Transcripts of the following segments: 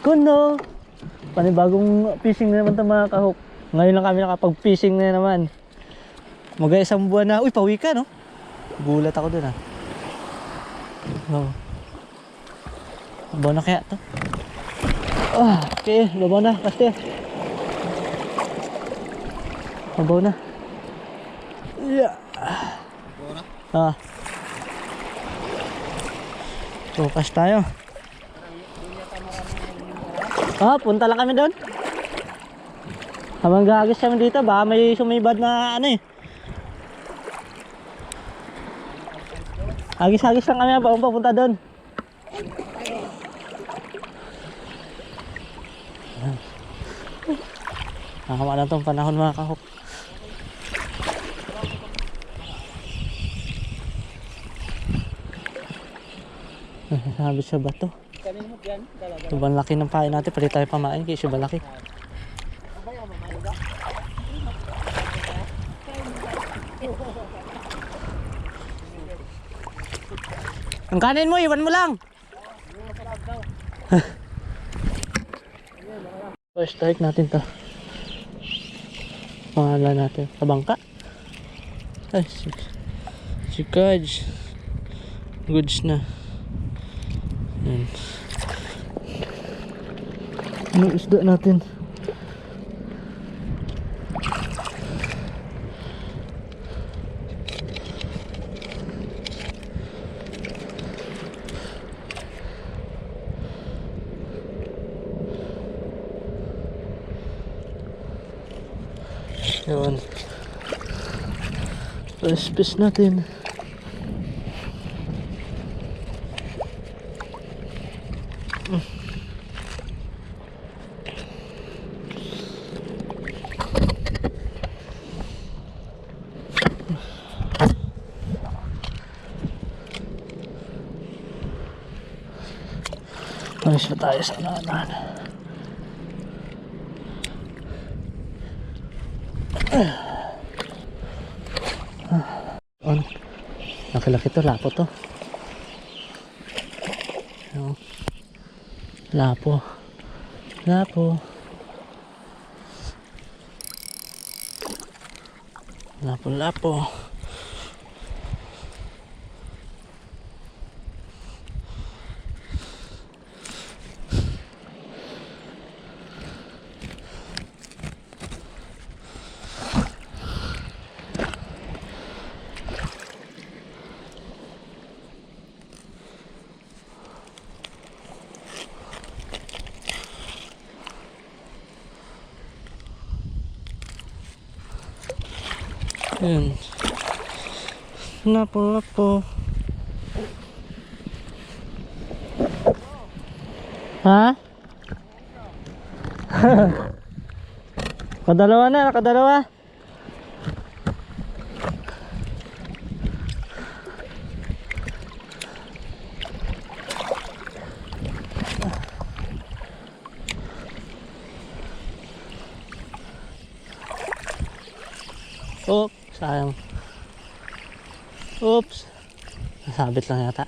Kuno! Panibagong fishing na naman ito mga kahok. Ngayon lang kami nakapag-fishing na naman. Mga isang buwan na. Uy, pawi ka, no? Gulat ako dun, ah. No. Babaw na kaya to? Ah, okay. Babaw na. Kasi. Babaw na. Yeah. Ah. Focus tayo. Ah, punta lang kami doon. Habang gagis kami dito, baka may sumibad na ano eh. Agis-agis lang kami habang papunta doon. Nakakama na itong panahon mga kahok. Sabi sa bato. Sobrang laki ng pain natin. Pwede tayo pamain. Kaya sobrang laki. Ang kanin mo, iwan mo lang. First strike natin to. Pangalan natin. Sa bangka. Ay, si, si Kaj. Goods na. Yan. Ano isda natin? Yun. First piece natin. Alis na tayo sa unahan. On. Laki-laki to, lapo to. Lapo. Lapo. Lapo, lapo. Ayan. Lapo, lapo. Ha? Kadalawa na, nakadalawa. Oh, sayang. Oops. Nasabit lang yata.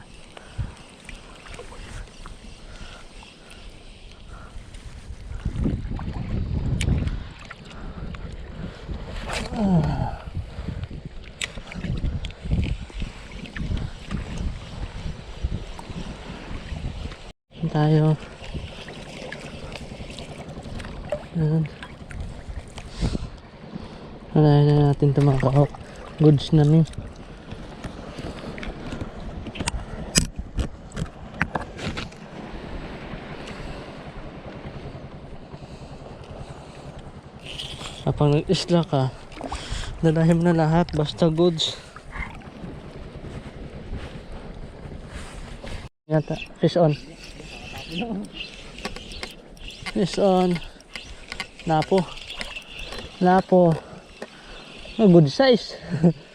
Ah. Tayo. Ayan. Wala na natin ito mga. Goods na ni. Kapag nag-isla ka, nalahim na lahat basta goods. Yata, fish on. Fish on. Lapo. Lapo. Oh, good size.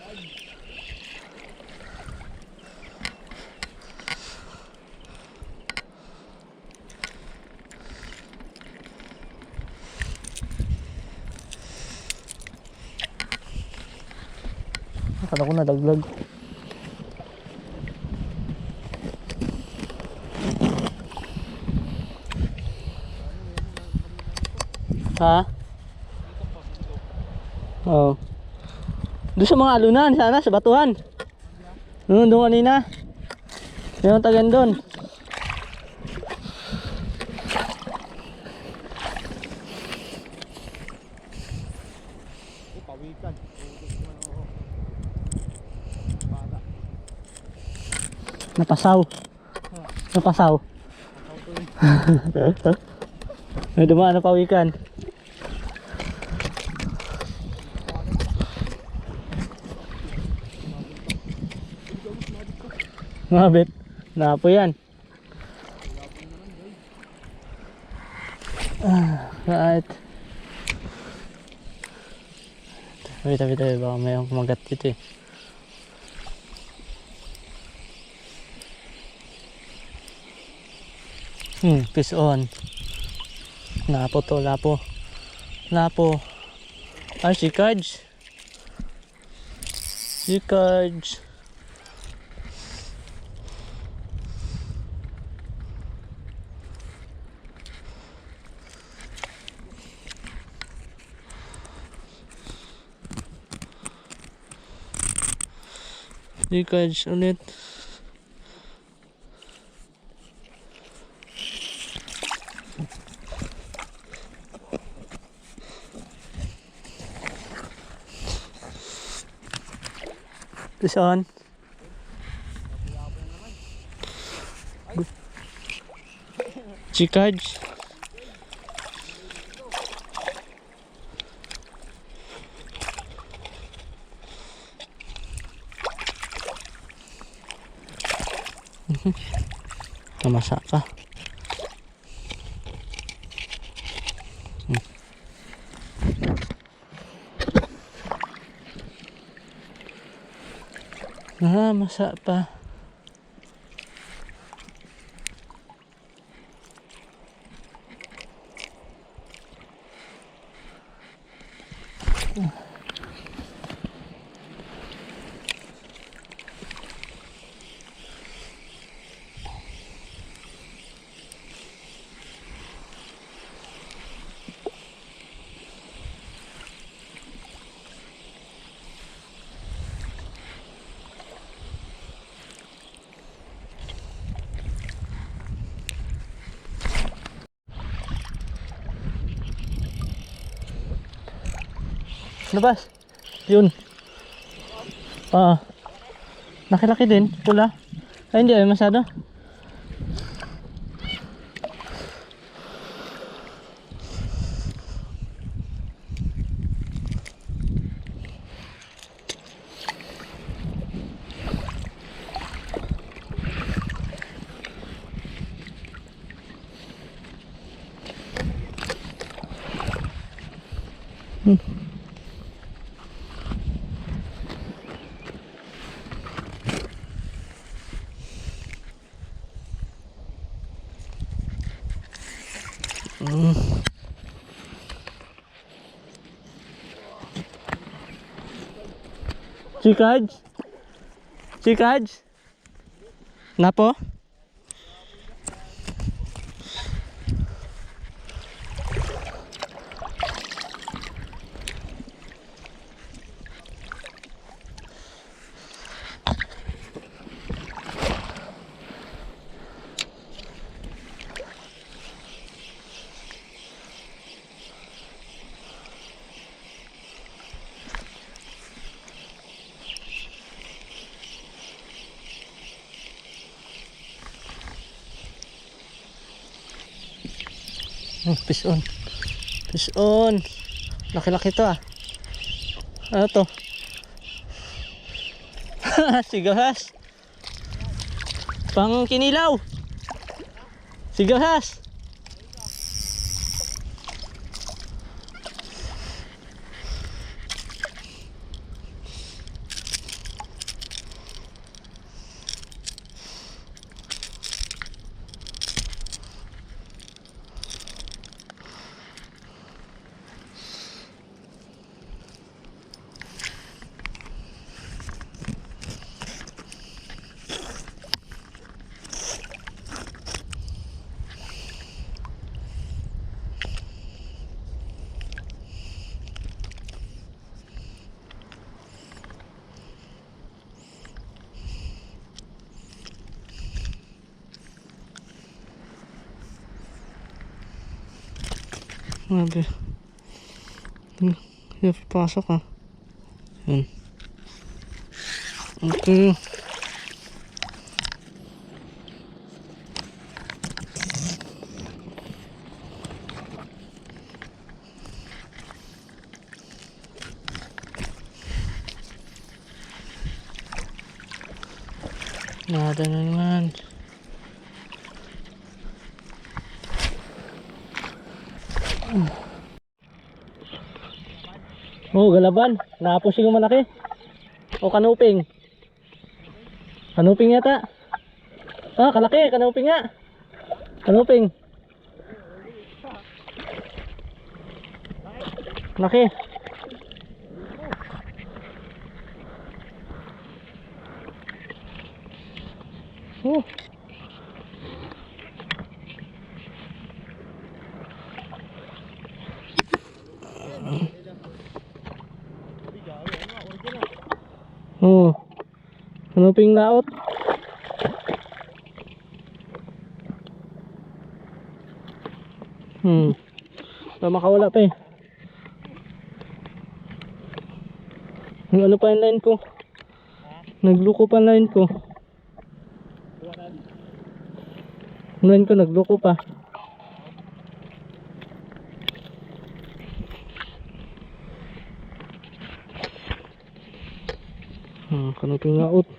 Kala ko na daglag. Ha? Oo. Oh. Doon sa mga alunan sana, sa batuhan. Doon, doon kanina. Meron tagan doon. Napasaw. Napasaw. May dumaan na pawikan. Mabit. Napo yan. Ah, right. Wait, wait, wait. Baka may kumagat dito eh. Hmm, fish on. Lapo to, lapo. Lapo. Ay, si Cards. Si Cards. Si Cards ulit. Cards. Mhm. Namasa ka. Masa pa. Labas. Yun. Ah. Nakilaki din, pula. Ay hindi ay masyado. Chikaj? Chikaj? Napo? Fish on. Fish on. Laki-laki to ah. Ano to? Sigahas. Pang kinilaw. Sigahas. Grabe. Hmm, Yan, pasok ha. Yan. Okay. Nada na naman. Oh, galaban. Napusing yung malaki. O kanuping. Kanuping yata. Ah, kalaki. Kanuping nga. Kanuping. Laki. Oh. Oh. Kanuping laot. Hmm. Ba makawala pa eh. Ano pa yung line ko? Nagluko pa line ko. Line ko nagluko pa. Hmm, kanuping laot.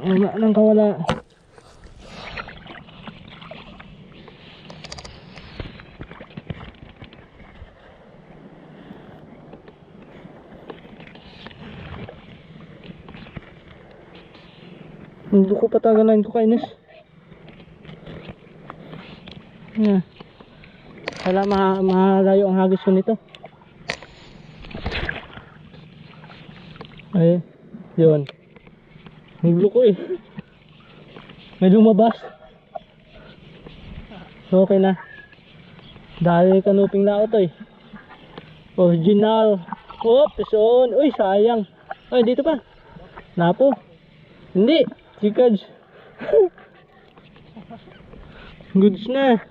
Wala nang kawala. Hindi ko patagalan ko kainis. Yeah. Wala ma mahalayo ang hagis ko nito. Ay, yun. Naglo ko eh. May lumabas. So, okay na. Dahil kanuping na to eh. Original. Oh, pison. Uy, sayang. Ay, dito pa. Napo. Hindi. Chikaj. Goods na.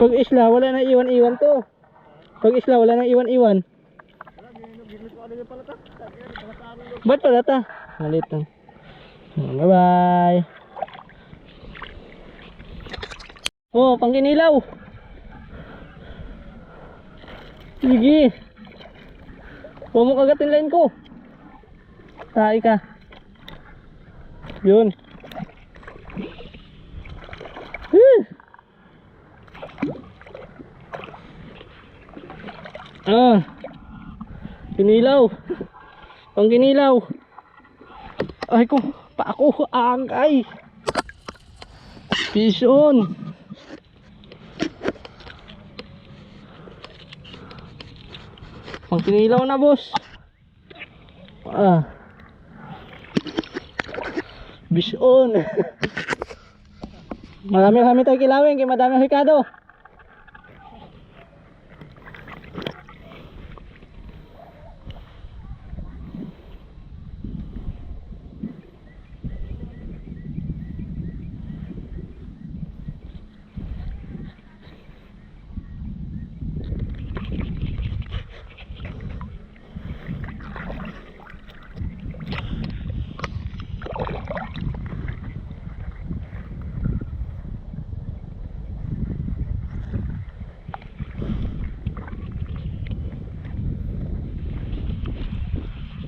Pag isla, wala na iwan-iwan to. Pag isla, wala na iwan-iwan. Ba't pala ta? Malit lang. Bye bye. Oh, pangkinilaw. Sige. Huwag mo kagatin line ko. Tahi ka. Yun. Hmm. Ah. Kinilaw. Pang kinilaw. Ay ko, pa ako angkay. Pison. Pang kinilaw na boss. Ah. Bison. Marami kami tayo kilawin kay Madami Ricardo.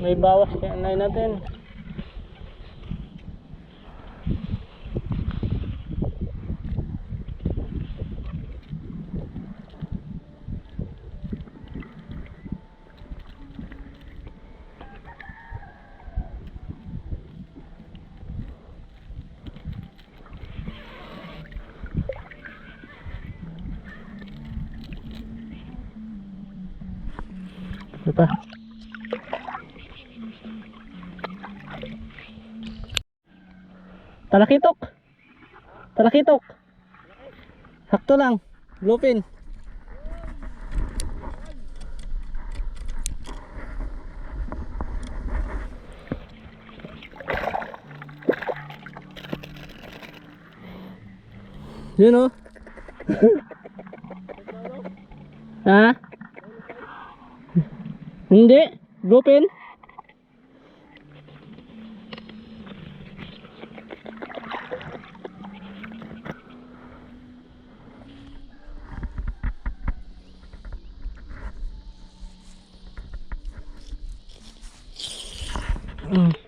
May bawas kaya anay natin. Talakitok. Talakitok. Sakto lang. Bluefin. Yun o. Oh. ha? Hindi. Bluefin. Mm.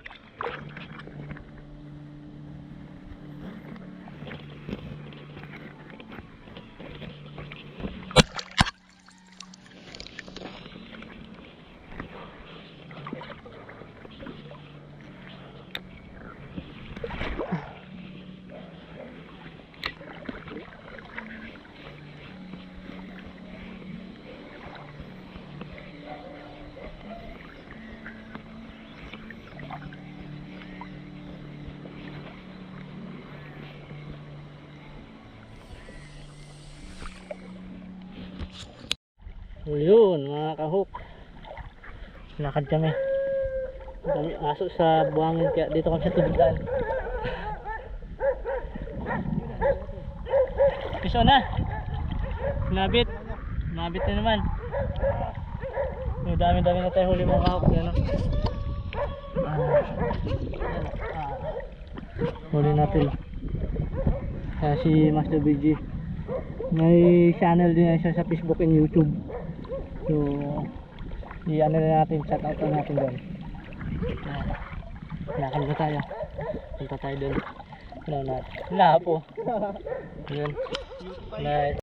Yun mga kahok. Lakad kami. Dami aso sa buhangin kaya dito kami sa tubigan Piso na. Nabit. Nabit na naman. Yung dami dami na tayo huli mga kahok yan, oh. Ah, ah. Huli natin. Kaya si Master BG may channel din siya sa Facebook and YouTube. So, i-ano na natin, chat out na natin doon. Lakad na tayo. Punta tayo doon. Ano na? Wala po. Yun. Na,